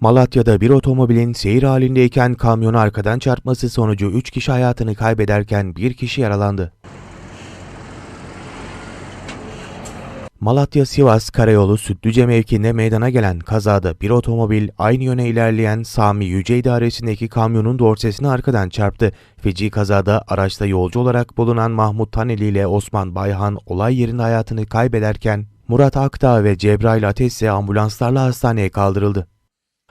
Malatya'da bir otomobilin seyir halindeyken kamyonu arkadan çarpması sonucu 3 kişi hayatını kaybederken 1 kişi yaralandı. Malatya-Sivas Karayolu Sütlüce mevkiinde meydana gelen kazada bir otomobil aynı yöne ilerleyen Sami Yüce idaresindeki kamyonun dorsesine arkadan çarptı. Feci kazada araçta yolcu olarak bulunan Mahmut Taneli ile Osman Bayhan olay yerinde hayatını kaybederken Murat Akdağ ve Cebrail Ateş ise ambulanslarla hastaneye kaldırıldı.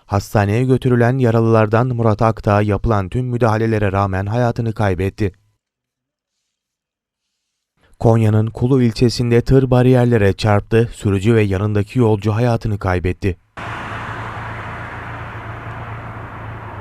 Hastaneye götürülen yaralılardan Murat Akdağ yapılan tüm müdahalelere rağmen hayatını kaybetti. Konya'nın Kulu ilçesinde tır bariyerlere çarptı, sürücü ve yanındaki yolcu hayatını kaybetti.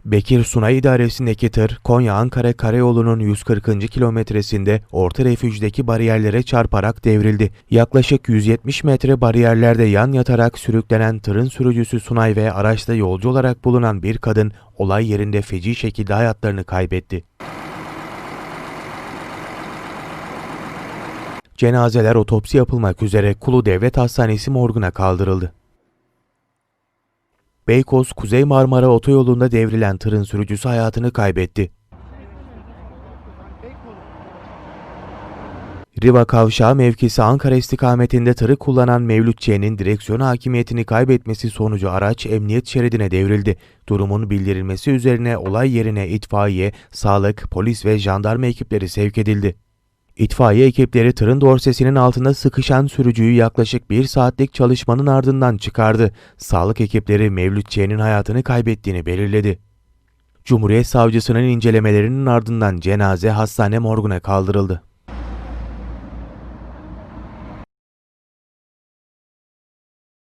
Bekir Sunay idaresindeki tır, Konya-Ankara Karayolu'nun 140. kilometresinde orta refüjdeki bariyerlere çarparak devrildi. Yaklaşık 170 metre bariyerlerde yan yatarak sürüklenen tırın sürücüsü Sunay ve araçta yolcu olarak bulunan bir kadın olay yerinde feci şekilde hayatlarını kaybetti. Cenazeler otopsi yapılmak üzere Kulu Devlet Hastanesi morguna kaldırıldı. Beykoz Kuzey Marmara Otoyolu'nda devrilen tırın sürücüsü hayatını kaybetti. Riva Kavşağı mevkisi Ankara istikametinde tırı kullanan Mevlüt Ç'nin direksiyon hakimiyetini kaybetmesi sonucu araç emniyet şeridine devrildi. Durumun bildirilmesi üzerine olay yerine itfaiye, sağlık, polis ve jandarma ekipleri sevk edildi. İtfaiye ekipleri tırın dorsesinin altında sıkışan sürücüyü yaklaşık bir saatlik çalışmanın ardından çıkardı. Sağlık ekipleri Mevlüt Ç'nin hayatını kaybettiğini belirledi. Cumhuriyet Savcısının incelemelerinin ardından cenaze hastane morguna kaldırıldı.